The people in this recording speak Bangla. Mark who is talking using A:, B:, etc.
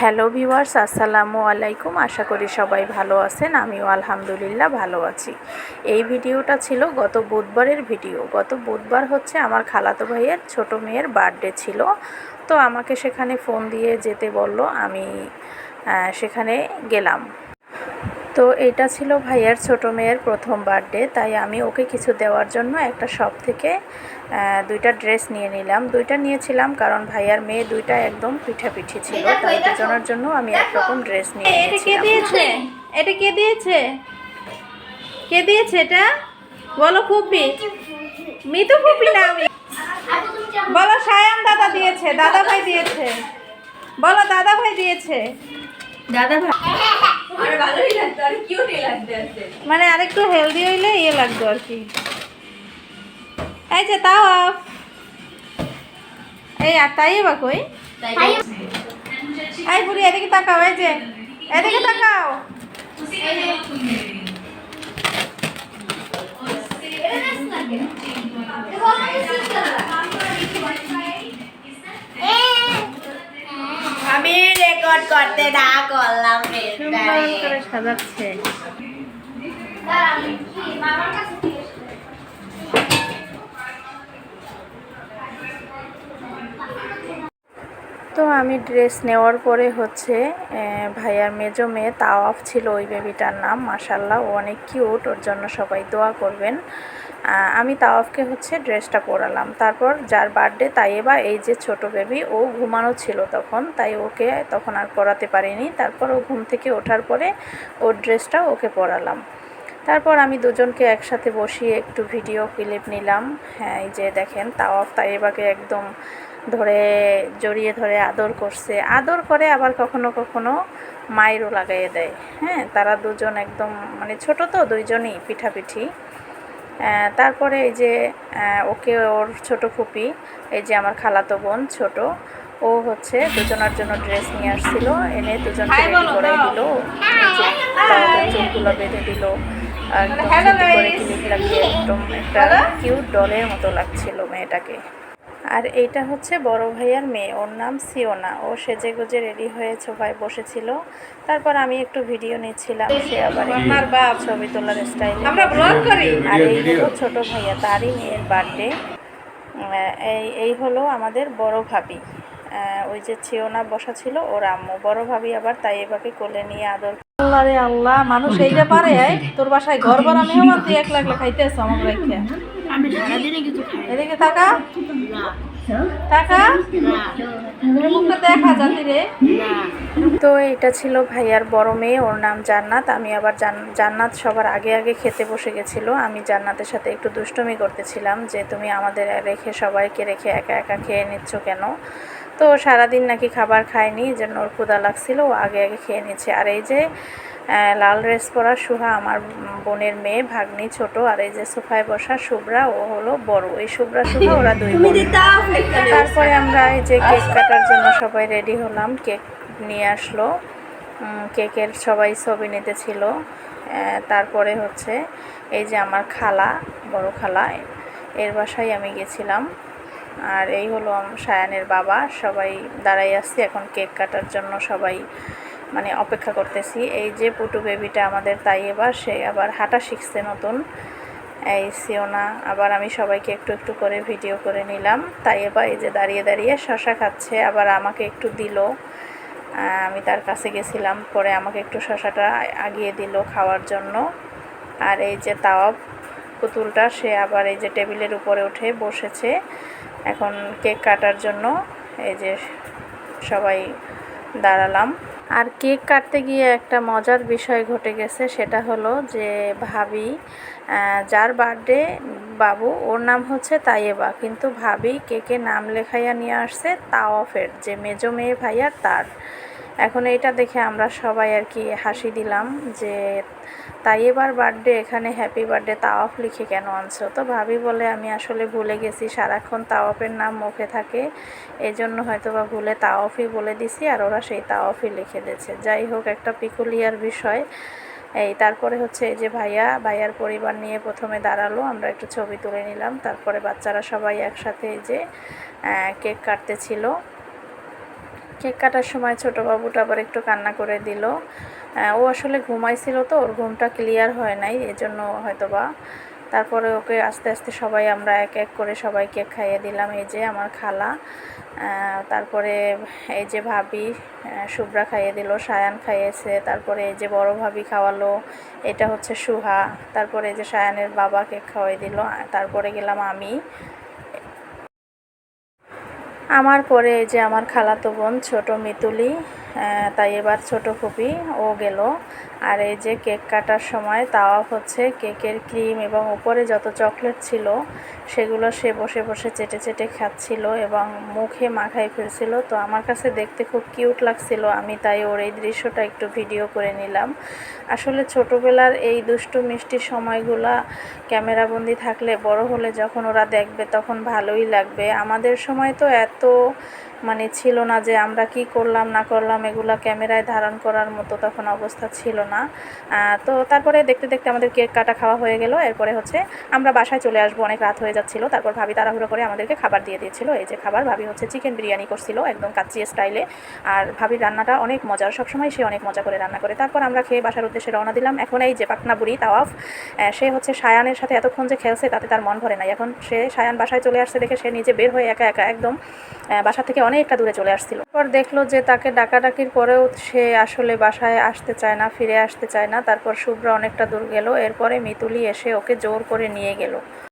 A: হ্যালো ভিউয়ার্স, আসসালামু আলাইকুম। আশা করি সবাই ভালো আছেন, আমিও আলহামদুলিল্লাহ ভালো আছি। এই ভিডিওটা ছিল গত বুধবারের ভিডিও। গত বুধবার হচ্ছে আমার খালাতো ভাইয়ের ছোট মেয়ের বার্থডে ছিল। তো আমাকে সেখানে ফোন দিয়ে যেতে বলল, আমি সেখানে গেলাম। তো এটা ছিল ভাইয়ার ছোট মেয়ের প্রথম বার্থডে তাই আমি ওকে কিছু দেওয়ার জন্য একটা শপ থেকে দুইটা ড্রেস নিয়ে নিলাম। দুইটা নিয়েছিলাম কারণ ভাইয়ার মেয়ে দুইটা একদম পিঠাপিঠি ছিল তাই দুজনের জন্য আমি একরকম ড্রেস নিয়ে
B: এটা কে
A: নিয়েছিলাম।
B: দিয়েছে? এটা কে দিয়েছে? কে দিয়েছে এটা? বলো ফুপি। মিতু ফুপি না আমি। বলো সায়ান দাদা দিয়েছে দাদা ভাই দিয়েছে। বলো দাদা ভাই দিয়েছে। দাদা ভাই। মানে আরেকটু হেলদি হইলে ইয়ে লাগতো আর কি। এই যে তাও আপ। এই আর তাই বা কই? এই বুড়ি এদিকে তাকাও এই যে। এদিকে তাকাও।
C: আমি রেকর্ড করতে না করলাম
B: সুন্দর করে সাজাচ্ছে।
A: তো আমি ড্রেস নেওয়ার পরে হচ্ছে ভাইয়ার মেজো মেয়ে তাওয়াফ ছিল ওই বেবিটার নাম মাসাল্লাহ ও অনেক কিউট, ওর জন্য সবাই দোয়া করবেন। আমি তাওয়াফকে হচ্ছে ড্রেসটা পরালাম। তারপর যার বার্থডে তাইবা এই যে ছোট বেবি, ও ঘুমানো ছিল তখন, তাই ওকে তখন আর পরাতে পারিনি। তারপর ও ঘুম থেকে ওঠার পরে ওর ড্রেসটা ওকে পরালাম। তারপর আমি দুজনকে একসাথে বসিয়ে একটু ভিডিও ক্লিপ নিলাম। হ্যাঁ এই যে দেখেন, তাওয়াফ তাইবাকে একদম ধরে জড়িয়ে ধরে আদর করছে। আদর করে আবার কখনো কখনো মায়েরও লাগাইয়ে দেয়। হ্যাঁ তারা দুজন একদম মানে ছোট তো দুইজনই পিঠাপিঠি। তারপরে এই যে ওকে ওর ছোট ফুপি এই যে আমার খালাতো বোন ছোট ও হচ্ছে দুজনের জন্য ড্রেস নিয়ে আসছিল এনে করে দিল। চুলগুলো বেঁধে দিল। একদম
B: Hello,
A: করে ক্লিপ লাগিয়ে একদম একটা কিউট ডলের মতো লাগছিল মেয়েটাকে। আর এইটা হচ্ছে বড় ভাইয়ার মেয়ে। ওর নাম সিওনা। ও সেজে গুজে রেডি হয়ে সোফায় বসেছিল। তারপর আমি একটু ভিডিও নিচ্ছিলাম সে আবার
B: আমার বাপ।
A: ছবি তোলার স্টাইল
B: আমরা ব্লগ করি।
A: আর এই হলো ছোট ভাইয়া তারই মেয়ের বার্থডে এই এই হলো আমাদের বড় ভাবি। আহ, ওই যে ছিওনা বসা ছিল ওর আম্মু। বড় ভাবি আবার তাই এবাকে কোলে নিয়ে আদর
B: আল্লাহ রে আল্লাহ মানুষ এইটা পারে তোর বাসায় ঘর ভরা মেহমান তুই এক লাখ খাইতেছ আমার রেখে। এদিকে রে।
A: তো এটা ছিল ভাইয়ার বড় মেয়ে, ওর নাম জান্নাত। আমি আবার জান্নাত সবার আগে আগে খেতে বসে গেছিল। আমি জান্নাতের সাথে একটু দুষ্টমি করতেছিলাম যে তুমি আমাদের রেখে সবাইকে রেখে একা একা খেয়ে নিচ্ছ কেন? তো সারাদিন নাকি খাবার খায়নি যে ওর ক্ষুদা লাগছিল, ও আগে আগে খেয়ে নিচ্ছে। আর এই যে লাল ড্রেস পরা সুহা আমার বোনের মেয়ে ভাগ্নি ছোট আর এই যে সোফায় বসা শুভ্রা ও হলো বড়। এই শুভ্রা সুহা ওরা দুই তারপরে আমরা এই যে কেক কাটার জন্য সবাই রেডি হলাম। কেক নিয়ে আসলো। কেকের সবাই ছবি নিতেছিল। আহ, তারপরে হচ্ছে এই যে আমার খালা বড় খালা এর বাসায় আমি গেছিলাম। আর এই হলো সায়ানের বাবা সবাই দাঁড়াই আসছি এখন কেক কাটার জন্য সবাই মানে অপেক্ষা করতেছি। এই যে পুটু বেবিটা আমাদের তাই এবার, সে আবার হাঁটা শিখছে নতুন। এই সিওনা, আবার আমি সবাইকে একটু একটু করে ভিডিও করে নিলাম। তাই এবার এই যে দাঁড়িয়ে দাঁড়িয়ে শশা খাচ্ছে, আবার আমাকে একটু দিল। আমি তার কাছে গেছিলাম, পরে আমাকে একটু শশাটা আগিয়ে দিল খাওয়ার জন্য। আর এই যে তাওয়াব, পুতুলটা, সে আবার এই যে টেবিলের উপরে উঠে বসেছে। এখন কেক কাটার জন্য এই যে সবাই দাঁড়ালাম। আর কেক কাটতে গিয়ে একটা মজার বিষয় ঘটে গেছে, সেটা হলো যে ভাবি যার বার্থডে বাবু, ওর নাম হচ্ছে তাইয়েবা। কিন্তু ভাবি কেকে নাম লেখাইয়া নিয়ে আসছে তাওয়াফের, যে মেজো মেয়ে ভাইয়ার তার। এখন এইটা দেখে আমরা সবাই আর কি হাসি দিলাম যে, তাই এবার বার্থডে এখানে হ্যাপি বার্থডে তাওয়াফ লিখে কেন আনছো? তো ভাবি বলে, আমি আসলে ভুলে গেছি, সারাক্ষণ তাওয়াফের নাম মুখে থাকে। এই জন্য হয়তো বা ভুলে তাওয়াফই বলে দিছি আর ওরা সেই তাওয়াফই লিখে দিয়েছে। যাই হোক, একটা পিকুলিয়ার বিষয়। এই তারপরে হচ্ছে এই যে ভাইয়া, ভাইয়ার পরিবার নিয়ে প্রথমে দাঁড়াল, আমরা একটু ছবি তুলে নিলাম। তারপরে বাচ্চারা সবাই একসাথে এই যে কেক কাটতেছিল। কেক কাটার সময় ছোট বাবুটা আবার একটু কান্না করে দিল। ও আসলে ঘুমাইছিল তো, ওর ঘুমটা ক্লিয়ার হয় নাই, এজন্য হয়তো বা তারপরে ওকে আস্তে আস্তে সবাই আমরা এক এক করে সবাই কেক খাইয়ে দিলাম, এই যে আমার খালা। তারপরে এই যে ভাবি শুভ্রা খাইয়ে দিল, সায়ান খাইয়েছে, তারপরে এই যে বড় ভাবি খাওয়ালো, এটা হচ্ছে সুহা। তারপরে এই যে সায়ানের বাবা কেক খাওয়াই দিল তারপরে গেলাম আমি। আমার পরে এই যে আমার খালাতো বোন ছোট মিতুলি তাই এবার ছোট ফুপি, ও গেল। আর এই যে কেক কাটার সময় তাওয়া হচ্ছে, কেকের ক্রিম এবং উপরে যত চকলেট ছিল, সেগুলো সে বসে বসে চেটে চেটে খাচ্ছিল এবং মুখে মাখাই ফেলছিল। তো আমার কাছে দেখতে খুব কিউট লাগছিল, আমি তাই ওর এই দৃশ্যটা একটু ভিডিও করে নিলাম। আসলে ছোটোবেলার এই দুষ্টু মিষ্টি সময়গুলা ক্যামেরাবন্দি থাকলে বড় হলে যখন ওরা দেখবে তখন ভালোই লাগবে। আমাদের সময় তো এত মানে ছিল না যে আমরা কি করলাম, না করলাম, এগুলো ক্যামেরায় ধারণ করার মতো তখন অবস্থা ছিল না। তো তারপরে দেখতে দেখতে আমাদের কেক কাটা খাওয়া হয়ে গেল। এরপরে হচ্ছে আমরা বাসায় চলে আসব, অনেক রাত হয়ে যাচ্ছিল। তারপর ভাবি তাড়াহুড়ো করে আমাদেরকে খাবার দিয়ে দিয়েছিল। এই যে খাবার, ভাবি হচ্ছে চিকেন বিরিয়ানি করছিল একদম কাচ্চি স্টাইলে আর ভাবির রান্নাটা অনেক মজার, সবসময় সে অনেক মজা করে রান্না করে। তারপর আমরা খেয়ে বাসার উদ্দেশ্যে রওনা দিলাম। এখন এই যে পাকনা বুড়ি, তাওয়াফ সে হচ্ছে সায়ানের সাথে এতক্ষণ যে খেলছে তাতে তার মন ভরে নাই। এখন সে সায়ান বাসায় চলে আসছে দেখে সে নিজে বের হয়ে একা একা একদম বাসা থেকে অনেকটা দূরে চলে আসছিল। পর দেখল যে তাকে ডাকাডাকির পরেও সে আসলে বাসায় আসতে চায় না, ফিরে আসতে চায় না। তারপর শুভ্রা অনেকটা দূর গেল। এরপরে মিতুলি এসে ওকে জোর করে নিয়ে গেল।